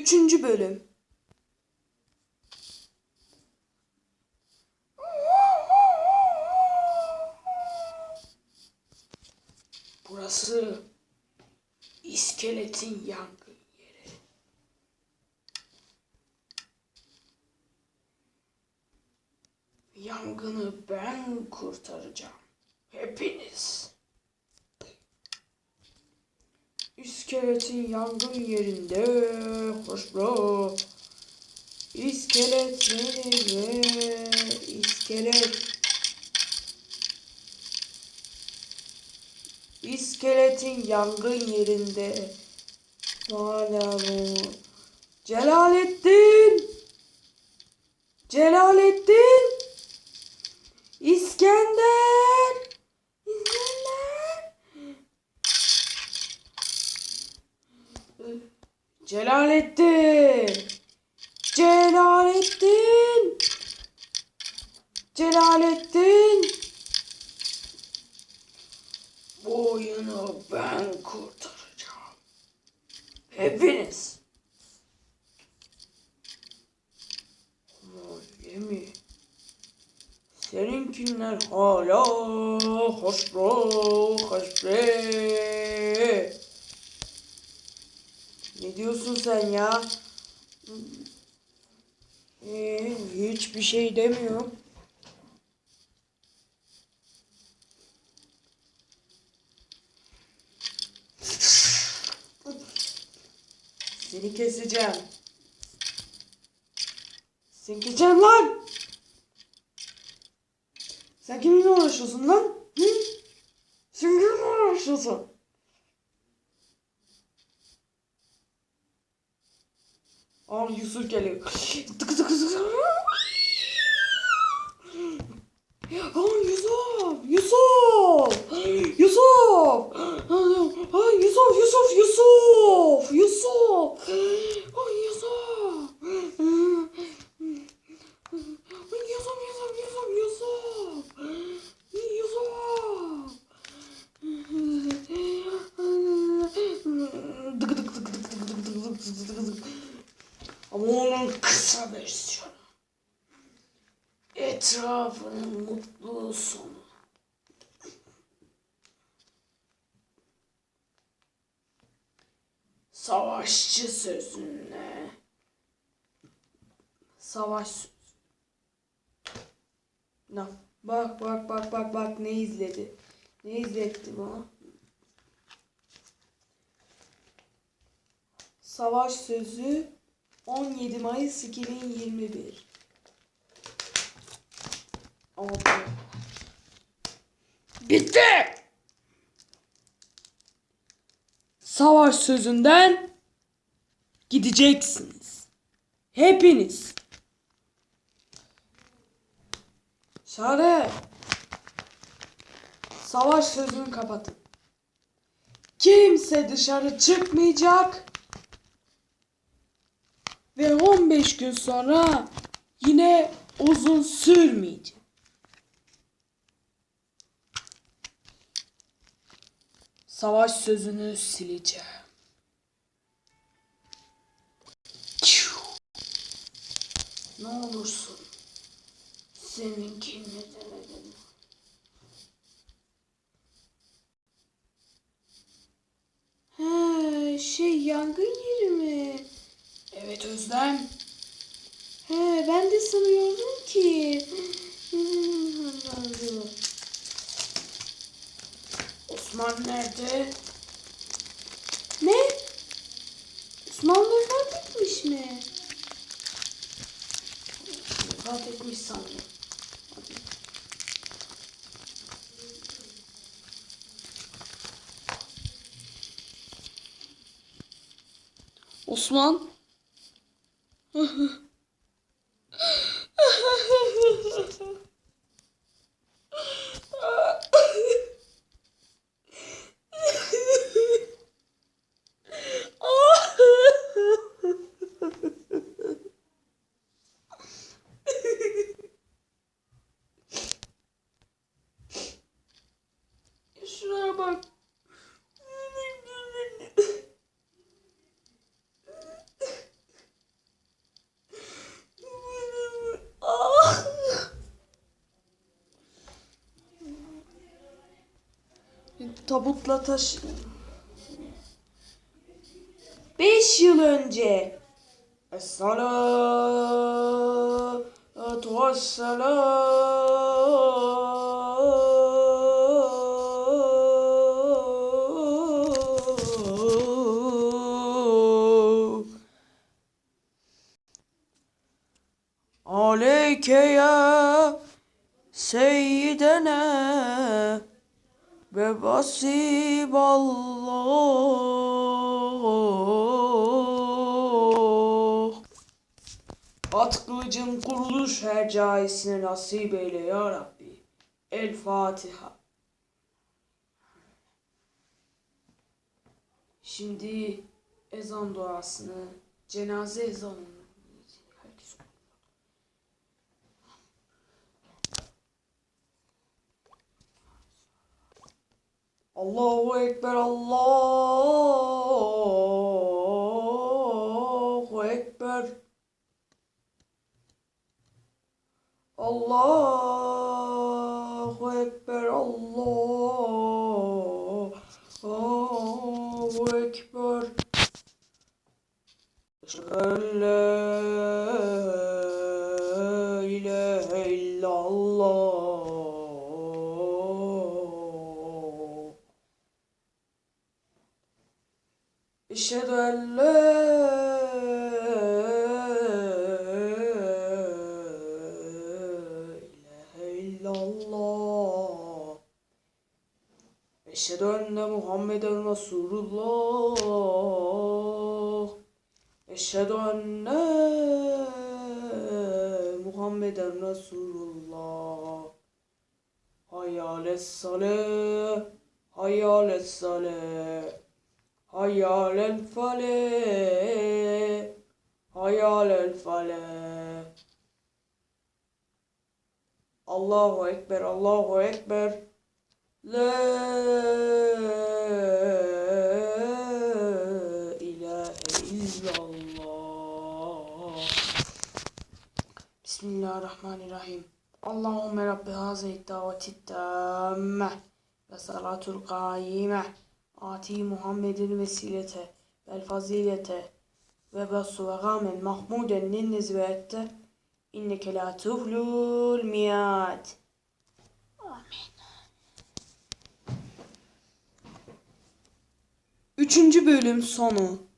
Üçüncü bölüm. Burası iskeletin yangın yeri. Yangını ben kurtaracağım. Hepiniz. İskeletin yangın yerinde hoş bro. İskelet nerede? İskelet. İskeletin yangın yerinde. Hala bu. Celalettin. Celalettin. İskender. İskender. Celalettin. Celalettin. Celalettin. Bu oyunu ben kurtaracağım. Hepiniz. Öyle mi? Seninkiler hala hoş bro, hoş bre. Ne diyorsun sen ya? Ee, hiçbir şey demiyorum. Seni keseceğim. Seni keseceğim lan. Sen kiminle uğraşıyorsun lan? Hı? Sen kiminle uğraşıyorsun? Aa Yusuf geliyor. Tıkı tıkı tıkı. Aa Yusuf! Yusuf! Yusuf! Aa Yusuf, Yusuf, Yusuf! Yusuf! Ama onun kısa versiyonu. Etrafının mutlu sonu. Savaşçı sözüne. Savaş sözü. Bak bak bak bak bak ne izledi. Ne izletti bana? Savaş sözü 17 Mayıs 2021. Ama bu- Bitti. Savaş sözünden gideceksiniz. Hepiniz. Şare. Savaş sözünü kapatın. Kimse dışarı çıkmayacak. Ve 15 gün sonra yine uzun sürmeyecek. Savaş sözünü sileceğim. Ne olursun seninkini denedim. He, şey yangın yeri mi? Evet Özlem. He, ben de sanıyordum ki. Hmm, Anladım. Osman nerede? Ne? Osman vefat etmiş mi? Vefat etmiş sanırım. Osman? Ha ha ha ha ha. Tabutla taş... Beş yıl önce. Vesselam. Aleyke ya seyyidene ve basiballah. At kılıcın kuruluş hercaisine nasip eyle ya Rabbi. El Fatiha. Şimdi ezan duasını, cenaze ezanını Allahu Ekber, Allahu Ekber. Allahu Ekber, Allahu Ekber. Eşhedü Eşhedü en la ilahe illallah. Eşhedü enne Muhammeden Resulullah. Eşhedü enne Muhammeden Resulullah. Hayalet sale, hayalet sale. Hayal fale, hayal fale. Allahu Ekber, Allahu Ekber. La ilahe illallah. Bismillahirrahmanirrahim. Allahümme Rabbi hazret daveti tamme ve salatul kaime. Ati Muhammedin vesilete vel fazilete ve basu ve gamen mahmuden ninniz ve ette inneke la tuhlul miyad. Amin. Üçüncü bölüm sonu.